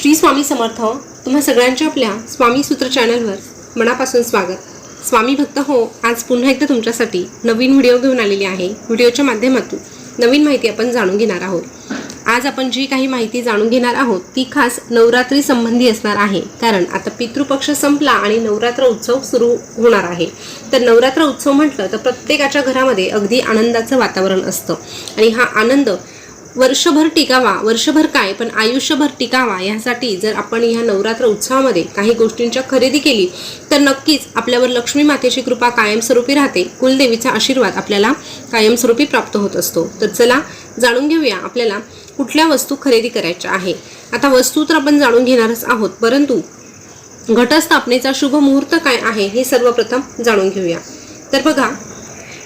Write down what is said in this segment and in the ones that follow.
श्री स्वामी समर्थ हो. तुम्हा सगळ्यांच्या आपल्या स्वामी सूत्र चॅनलवर मनापासून स्वागत. स्वामी भक्त हो आज पुन्हा एकदा तुमच्यासाठी नवीन व्हिडिओ घेऊन आलेली आहे. व्हिडिओच्या माध्यमातून नवीन माहिती आपण जाणून घेणार आहोत. आज आपण जी काही माहिती जाणून घेणार आहोत ती खास नवरात्री संबंधी असणार आहे. कारण आता पितृपक्ष संपला आणि नवरात्र उत्सव सुरू होणार आहे. तर नवरात्र उत्सव म्हटलं तर प्रत्येकाच्या घरामध्ये अगदी आनंदाचं वातावरण असतं. आणि हा आनंद वर्षभर टिकावा वर्षभर काय पण आयुष्यभर टिकावा यासाठी जर आपण ह्या नवरात्र उत्सवामध्ये काही गोष्टींच्या खरेदी केली तर नक्कीच आपल्यावर लक्ष्मी मातेची कृपा कायमस्वरूपी राहते. कुलदेवीचा आशीर्वाद आपल्याला कायमस्वरूपी प्राप्त होत असतो. तर चला जाणून घेऊया आपल्याला कुठल्या वस्तू खरेदी करायच्या आहे. आता वस्तू तर आपण जाणून घेणारच आहोत परंतु घटस्थापनेचा शुभ मुहूर्त काय आहे हे सर्वप्रथम जाणून घेऊया. तर बघा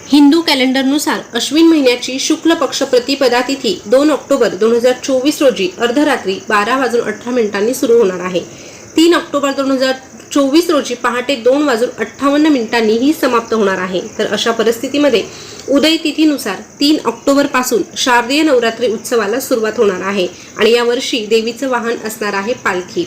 हिंदू कॅलेंडरनुसार अश्विन महिन्याची शुक्ल पक्ष प्रतिपदा तिथी दोन ऑक्टोबर दोन हजार चोवीस रोजी अर्धरात्री बारा वाजून अठरा मिनिटांनी सुरू होणार आहे. तीन ऑक्टोबर दोन हजार चोवीस रोजी पहाटे दोन वाजून अठ्ठावन्न मिनिटांनी ही समाप्त होणार आहे. तर अशा परिस्थितीमध्ये उदय तिथीनुसार तीन ऑक्टोबरपासून शारदीय नवरात्री उत्सवाला सुरुवात होणार आहे आणि यावर्षी देवीचं वाहन असणार आहे पालखी.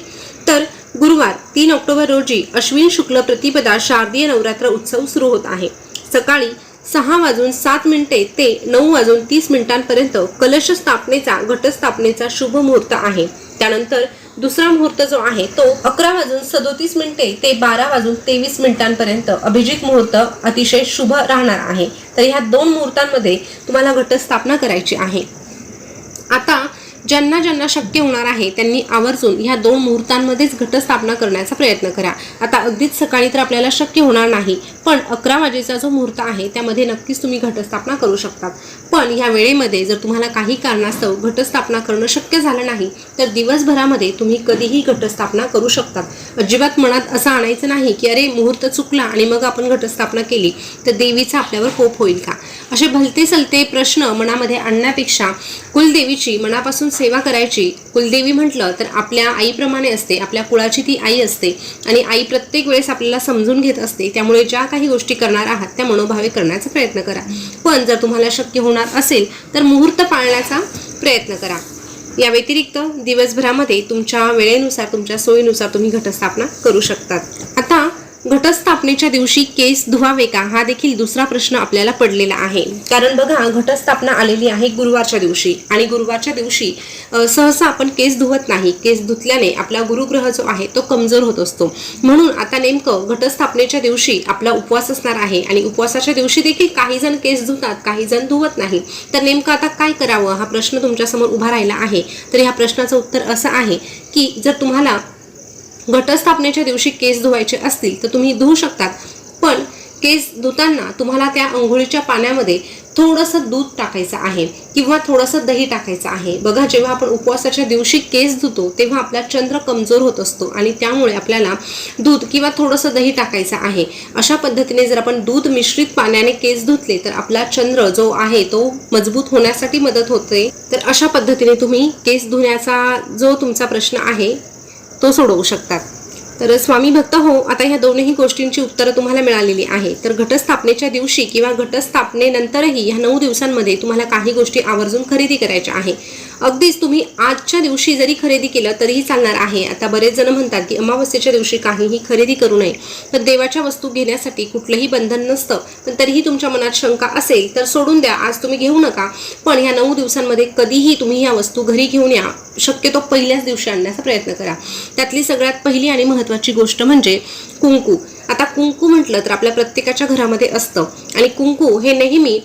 तर गुरुवार तीन ऑक्टोबर रोजी अश्विन शुक्ल प्रतिपदा शारदीय नवरात्र उत्सव सुरू होत आहे. सकाळी सहा वाजून सात मिनिटे ते नऊ वाजून तीस मिनिटांपर्यंत कलश स्थापनेचा घटस्थापनेचा शुभ मुहूर्त आहे. त्यानंतर दुसरा मुहूर्त जो आहे तो अकरा वाजून सदोतीस मिनिटे ते बारा वाजून तेवीस मिनिटांपर्यंत अभिजित मुहूर्त अतिशय शुभ राहणार आहे. तर ह्या दोन मुहूर्तांमध्ये तुम्हाला घटस्थापना करायची आहे. आता ज्यांना ज्यांना शक्य होणार आहे त्यांनी आवर्जून ह्या दोन मुहूर्तांमध्येच घटस्थापना करण्याचा प्रयत्न करा. आता अगदीच सकाळी तर आपल्याला शक्य होणार नाही पण अकरा वाजेचा जो मुहूर्त आहे त्यामध्ये नक्कीच तुम्ही घटस्थापना करू शकतात. पण ह्या वेळेमध्ये जर तुम्हाला काही कारणास्तव घटस्थापना करणं शक्य झालं नाही तर दिवसभरामध्ये तुम्ही कधीही घटस्थापना करू शकतात. अजिबात मनात असं आणायचं नाही की अरे मुहूर्त चुकला आणि मग आपण घटस्थापना केली तर देवीचा आपल्यावर कोप होईल का? असे भलते सलते प्रश्न मनामध्ये आणण्यापेक्षा कुलदेवीची मनापासून सेवा करायची कुलदेवी म्हटलं तर आपल्या आईप्रमाणे असते आपल्या कुळाची ती आई असते. आणि आई प्रत्येक वेळेस आपल्याला समजून घेत असते त्यामुळे ज्या काही गोष्टी करणार आहात त्या मनोभावे करण्याचा प्रयत्न करा. पण जर तुम्हाला शक्य होणार असेल तर मुहूर्त पाळण्याचा प्रयत्न करा. या व्यतिरिक्त दिवसभरामध्ये तुमच्या वेळेनुसार तुमच्या सोयीनुसार तुम्ही घटस्थापना करू शकतात. आता घटस्थापनेच्या दिवशी केस धुवावे का हा देखील दुसरा प्रश्न आपल्याला पडलेला आहे. कारण बघा घटस्थापना आलेली आहे गुरुवारच्या दिवशी. आणि गुरुवारच्या दिवशी सहसा आपण केस धुवत नाही. केस धुतल्याने आपला गुरुग्रह जो आहे तो कमजोर होत असतो. म्हणून आता नेमकं घटस्थापनेच्या दिवशी आपला उपवास असणार आहे. आणि उपवासाच्या दिवशी देखील काही जण केस धुतात काही जण धुवत नाही. तर नेमकं आता काय करावं? हा प्रश्न तुमच्यासमोर उभा राहिला आहे. तर ह्या प्रश्नाचं उत्तर असं आहे की जर तुम्हाला घटस्थापनेच्या दिवशी केस धुवायचे असतील तर तुम्ही धुवू शकतात. पण केस धुताना तुम्हाला त्या आंघोळीच्या पाण्यामध्ये थोडंसं दूध टाकायचं आहे किंवा थोडंसं दही टाकायचं आहे. बघा जेव्हा आपण उपवासाच्या दिवशी केस धुतो तेव्हा आपला चंद्र कमजोर होत असतो आणि त्यामुळे आपल्याला दूध किंवा थोडंसं दही टाकायचं आहे. अशा पद्धतीने जर आपण दूध मिश्रित पाण्याने केस धुतले तर आपला चंद्र जो आहे तो मजबूत होण्यासाठी मदत होते. तर अशा पद्धतीने तुम्ही केस धुण्याचा जो तुमचा प्रश्न आहे तो सोडवू शकतात. तर स्वामी भक्त हो आता ह्या दोनही गोष्टींची उत्तरं तुम्हाला मिळालेली आहे. तर घटस्थापनेच्या दिवशी किंवा घटस्थापनेनंतरही ह्या नऊ दिवसांमध्ये तुम्हाला काही गोष्टी आवर्जून खरेदी करायच्या आहे. अगदीच तुम्ही आजच्या दिवशी जरी खरेदी केलं तरीही चालणार आहे. आता बरेच जण म्हणतात की अमावस्येच्या दिवशी काहीही खरेदी करू नये. तर देवाच्या वस्तू घेण्यासाठी कुठलंही बंधन नसतं. पण तरीही तुमच्या मनात शंका असेल तर सोडून द्या. आज तुम्ही घेऊ नका. पण ह्या नऊ दिवसांमध्ये कधीही तुम्ही ह्या वस्तू घरी घेऊन या. शक्यतो पहिल्याच दिवशी आणण्याचा प्रयत्न करा. त्यातली सगळ्यात पहिली आणि महत्त्वाची गोष्ट म्हणजे कुंकू. आता कुंकू म्हटलं तर आपल्या प्रत्येकाच्या घरामध्ये असतं. आणि कुंकू हे नेहमी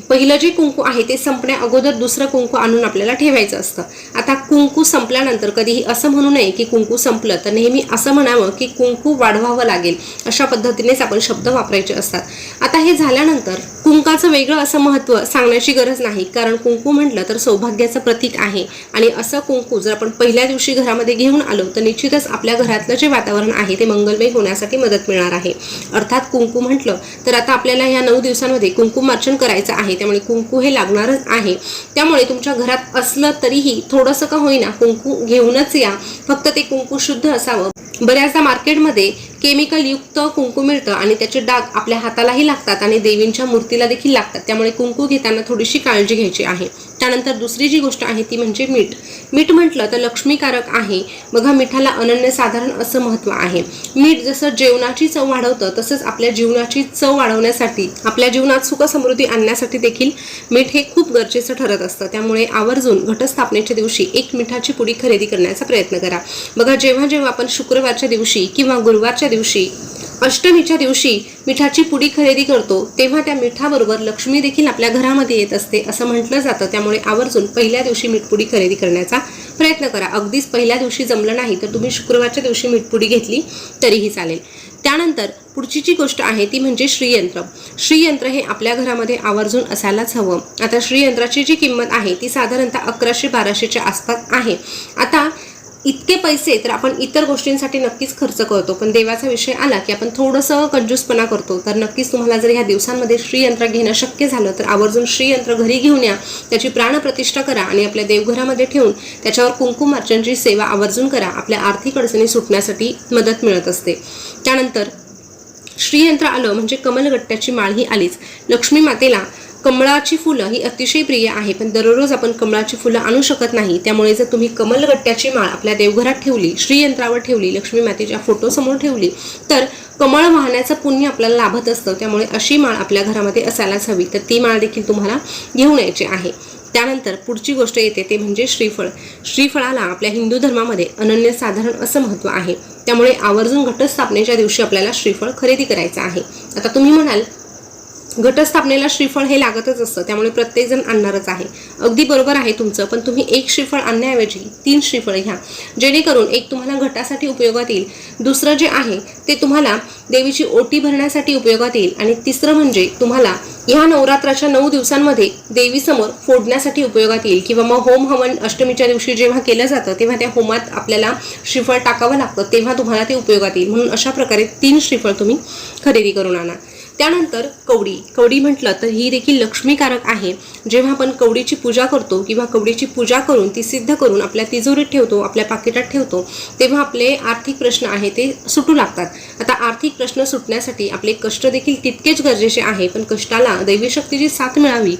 पहिलं जे कुंकू आहे ते संपण्या अगोदर दुसरं कुंकू आणून आपल्याला ठेवायचं असतं. आता कुंकू संपल्यानंतर कधीही असं म्हणू नये की कुंकू संपलं तर नेहमी असं म्हणावं की कुंकू वाढवावं लागेल अशा पद्धतीनेच आपण शब्द वापरायचे असतात. आता हे झाल्यानंतर कुंकाचं वेगळं असं महत्त्व सांगण्याची गरज नाही कारण कुंकू म्हटलं तर सौभाग्याचं प्रतीक आहे. आणि असं कुंकू जर आपण पहिल्या दिवशी घरामध्ये घेऊन आलो तर निश्चितच आपल्या घरातलं जे वातावरण आहे ते मंगलमय होण्यासाठी मदत मिळणार आहे. अर्थात कुंकू म्हटलं तर आता आपल्याला या नऊ दिवसांमध्ये कुंकुमार्चन करायचं आहे. त्यामुळे कुंकू हे लागणारच आहे. त्यामुळे तुमच्या घरात असलं तरीही थोडंसं का होईना कुंकू घेऊनच या. फक्त ते कुंकू शुद्ध असावं. बऱ्याचदा मार्केटमध्ये केमिकल युक्त कुंकू मिळतं आणि त्याचे डाग आपल्या हातालाही लागतात आणि देवींच्या मूर्तीला देखील लागतात. त्यामुळे कुंकू घेताना थोडीशी काळजी घ्यायची आहे. त्यानंतर दुसरी जी गोष्ट आहे ती म्हणजे मीठ. मीठ म्हटलं तर लक्ष्मीकारक आहे. बघा मिठाला अनन्यसाधारण असं महत्त्व आहे. मीठ जसं जेवणाची चव वाढवतं तसंच आपल्या जीवनाची चव वाढवण्यासाठी आपल्या जीवनात सुख समृद्धी आणण्यासाठी देखील मीठ हे खूप गरजेचं ठरत असतं. त्यामुळे आवर्जून घटस्थापनेच्या दिवशी एक मिठाची पुडी खरेदी करण्याचा प्रयत्न करा. बघा जेव्हा जेव्हा आपण शुक्रवारच्या दिवशी किंवा गुरुवारच्या दिवशी अष्टमीच्या दिवशी मिठाची पुडी खरेदी करतो तेव्हा त्या मिठाबरोबर लक्ष्मी देखील आपल्या घरामध्ये येत असते असं म्हटलं जातं. त्यामुळे आवर्जून पहिल्या दिवशी मिठपुडी खरेदी करण्याचा प्रयत्न करा. अगदीच पहिल्या दिवशी जमलं नाही तर तुम्ही शुक्रवारच्या दिवशी मिठपुडी घेतली तरीही चालेल. त्यानंतर पुढची जी गोष्ट आहे ती म्हणजे श्रीयंत्र. श्रीयंत्र हे आपल्या घरामध्ये आवर्जून असायलाच हवं. आता श्रीयंत्राची जी किंमत आहे ती साधारणतः अकराशे बाराशेच्या आसपास आहे. आता इतके पैसे तर आपण इतर गोष्टींसाठी नक्कीच खर्च करतो. पण देवाचा विषय आला की आपण थोडंसं कंजूसपणा करतो. तर नक्कीच तुम्हाला जर ह्या दिवसांमध्ये श्रीयंत्र घेणं शक्य झालं तर आवर्जून श्रीयंत्र घरी घेऊन या. त्याची प्राणप्रतिष्ठा करा आणि आपल्या देवघरामध्ये ठेवून त्याच्यावर कुंकुम अर्चनची सेवा आवर्जून करा. आपल्या आर्थिक अडचणी सुटण्यासाठी मदत मिळत असते. त्यानंतर श्रीयंत्र आलं म्हणजे कमलगट्ट्याची माळ ही आलीच. लक्ष्मी मातेला कमळाची फुलं ही अतिशय प्रिय आहे पण दररोज आपण कमळाची फुलं आणू शकत नाही. त्यामुळे जर तुम्ही कमलगट्ट्याची माळ आपल्या देवघरात ठेवली श्रीयंत्रावर ठेवली लक्ष्मी मातेच्या फोटोसमोर ठेवली तर कमळ वाहण्याचं पुण्य आपल्याला लाभत असतं. त्यामुळे अशी माळ आपल्या घरामध्ये असायलाच हवी. तर ती माळ देखील तुम्हाला घेऊन यायची आहे. त्यानंतर पुढची गोष्ट येते ते म्हणजे श्रीफळ. श्रीफळाला आपल्या हिंदू धर्मामध्ये अनन्यसाधारण असं महत्त्व आहे. त्यामुळे आवर्जून घटस्थापनेच्या दिवशी आपल्याला श्रीफळ खरेदी करायचं आहे. आता तुम्ही म्हणाल घटस्थापनेला श्रीफळ हे लागतच असतं त्यामुळे प्रत्येकजण आणणारच आहे. अगदी बरोबर आहे तुमचं पण तुम्ही एक श्रीफळ आणण्याऐवजी तीन श्रीफळ घ्या. जेणेकरून एक तुम्हाला घटासाठी उपयोगात येईल दुसरं जे आहे ते तुम्हाला देवीची ओटी भरण्यासाठी उपयोगात येईल आणि तिसरं म्हणजे तुम्हाला ह्या नवरात्राच्या नऊ दिवसांमध्ये देवीसमोर फोडण्यासाठी उपयोगात येईल किंवा मग होम हवन अष्टमीच्या दिवशी जेव्हा केलं जातं तेव्हा त्या होमात आपल्याला श्रीफळ टाकावं लागतं तेव्हा तुम्हाला ते उपयोगात येईल. म्हणून अशा प्रकारे तीन श्रीफळ तुम्ही खरेदी करून आणा. त्यानंतर कवडी. कवडी म्हटलं तर ही देखील लक्ष्मीकारक आहे. जेव्हा आपण कवडीची पूजा करतो किंवा कवडीची पूजा करून ती सिद्ध करून आपल्या तिजोरीत ठेवतो आपल्या पाकिटात ठेवतो तेव्हा आपले आर्थिक प्रश्न आहे ते सुटू लागतात. आता आर्थिक प्रश्न सुटण्यासाठी आपले कष्ट देखील तितकेच गरजेचे आहे पण कष्टाला दैवी शक्तीची साथ मिळावी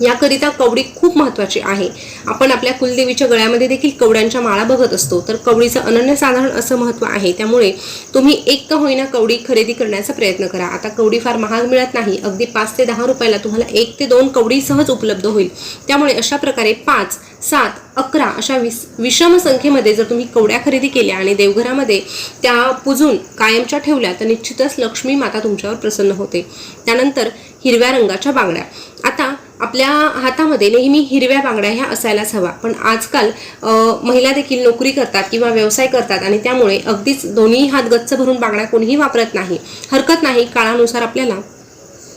याकरिता कवडी खूप महत्त्वाची आहे. आपण आपल्या कुलदेवीच्या गळ्यामध्ये देखील कवड्यांच्या माळा बघत असतो. तर कवडीचं अनन्यसाधारण असं महत्त्व आहे. त्यामुळे तुम्ही एक का होईना कवडी खरेदी करण्याचा प्रयत्न करा. आता कवडी फार महाग मिळत नाही. अगदी पाच ते दहा रुपयाला तुम्हाला एक ते दोन कवडी सहज उपलब्ध होईल. त्यामुळे अशा प्रकारे पाच सात अकरा अशा विस विषम संख्येमध्ये जर तुम्ही कवड्या खरेदी केल्या आणि देवघरामध्ये त्या पुजून कायमच्या ठेवल्या तर निश्चितच लक्ष्मी माता तुमच्यावर प्रसन्न होते. त्यानंतर हिरव्या रंगाच्या बांगड्या. आता आपल्या हातामध्ये नेहमी हिरव्या बांगड्या ह्या असायलाच हवा पण आजकाल महिला देखील नोकरी करतात किंवा व्यवसाय करतात आणि त्यामुळे अगदीच दोन्ही हात गच्च भरून बांगड्या कोणीही वापरत नाही हरकत नाही काळानुसार आपल्याला.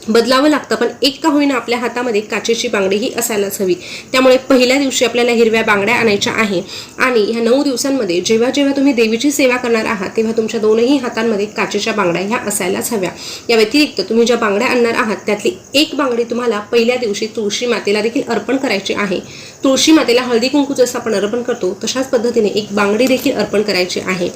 बदलावं लागतं पण एक का होईना आपल्या हातामध्ये काचेची बांगडी ही असायलाच हवी. त्यामुळे पहिल्या दिवशी आपल्याला हिरव्या बांगड्या आणायच्या आहे. आणि ह्या नऊ दिवसांमध्ये जेव्हा जेव्हा तुम्ही देवीची सेवा करणार आहात तेव्हा तुमच्या दोनही हातांमध्ये काचेच्या बांगड्या ह्या असायलाच हव्या. या व्यतिरिक्त तुम्ही ज्या बांगड्या आणणार आहात त्यातली एक बांगडी तुम्हाला पहिल्या दिवशी तुळशी मातेला देखील अर्पण करायची आहे. तुळशी मातेला हळदी कुंकू जसं आपण अर्पण करतो तशाच पद्धतीने एक बांगडी देखील अर्पण करायची आहे.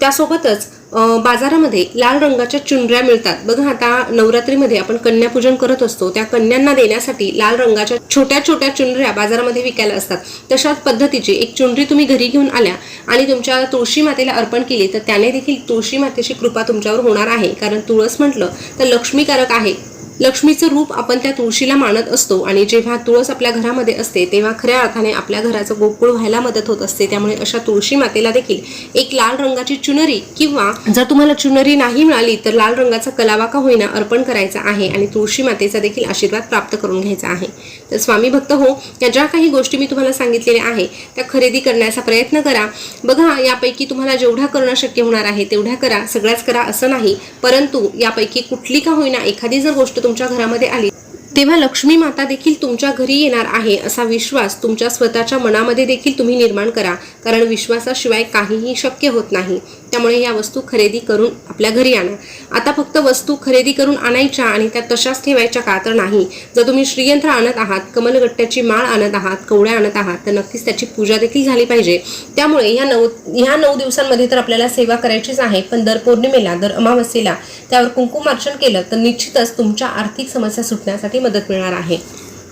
त्यासोबतच बाजारामध्ये लाल रंगाच्या चुनऱ्या मिळतात. बघा आता नवरात्रीमध्ये आपण कन्यापूजन करत असतो. त्या कन्यांना देण्यासाठी लाल रंगाच्या छोट्या छोट्या चुनऱ्या बाजारामध्ये विकायला असतात. तशाच पद्धतीची एक चुनरी तुम्ही घरी घेऊन आल्या आणि तुमच्या तुळशी मातेला अर्पण केली तर त्याने देखील तुळशी मातेची कृपा तुमच्यावर होणार आहे. कारण तुळस म्हटलं तर लक्ष्मीकारक आहे. लक्ष्मीचं रूप आपण त्या तुळशीला मानत असतो आणि जेव्हा तुळस आपल्या घरामध्ये असते तेव्हा खऱ्या अर्थाने आपल्या घराचं गोकुळ व्हायला मदत होत असते. त्यामुळे अशा तुळशी मातेला देखील एक लाल रंगाची चुनरी किंवा जर तुम्हाला चुनरी नाही मिळाली तर लाल रंगाचा कलावा का होईना अर्पण करायचा आहे आणि तुळशी मातेचा देखील आशीर्वाद प्राप्त करून घ्यायचा आहे. तर स्वामी भक्त हो या ज्या काही गोष्टी मी तुम्हाला सांगितलेल्या आहे त्या खरेदी करण्याचा प्रयत्न करा. बघा यापैकी तुम्हाला जेवढ्या करणं शक्य होणार आहे तेवढ्या करा. सगळ्याच करा असं नाही परंतु यापैकी कुठली का होईना एखादी जर गोष्ट तुमच्या घरामध्ये आली. तेव्हा लक्ष्मी माता देखील तुमच्या घरी येणार आहे असा विश्वास तुमच्या स्वतःच्या मनामध्ये देखील तुम्ही निर्माण करा. कारण विश्वासाशिवाय काहीही शक्य होत नाही. त्यामुळे या वस्तू खरेदी करून आपल्या घरी आणा. आता फक्त वस्तू खरेदी करून आणायच्या आणि त्या तशाच ठेवायच्या का तर नाही. जर तुम्ही श्रीयंत्र आणत आहात कमलगट्ट्याची माळ आणत आहात कवड्या आणत आहात तर नक्कीच त्याची पूजा देखील झाली पाहिजे. त्यामुळे ह्या नऊ ह्या नऊ दिवसांमध्ये तर आपल्याला सेवा करायचीच आहे. पण दर पौर्णिमेला दर अमावस्येला त्यावर कुंकुमार्चन केलं तर निश्चितच तुमच्या आर्थिक समस्या सुटण्यासाठी मदत मिळणार आहे.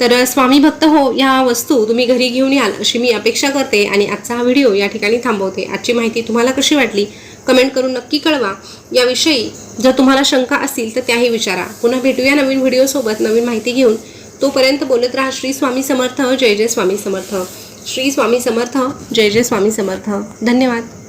तर स्वामी भक्त हो या वस्तू तुम्ही घरी घेऊन याल अशी मी अपेक्षा करते आणि आजचा हा व्हिडिओ या ठिकाणी थांबवते. आजची माहिती तुम्हाला कशी वाटली कमेंट करून नक्की कळवा. याविषयी जर तुम्हाला शंका असतील तर त्याही विचारा. पुन्हा भेटूया नवीन व्हिडिओसोबत नवीन माहिती घेऊन. तोपर्यंत बोलत राहा श्री स्वामी समर्थ जय जय स्वामी समर्थ. श्री स्वामी समर्थ जय जय स्वामी समर्थ. धन्यवाद.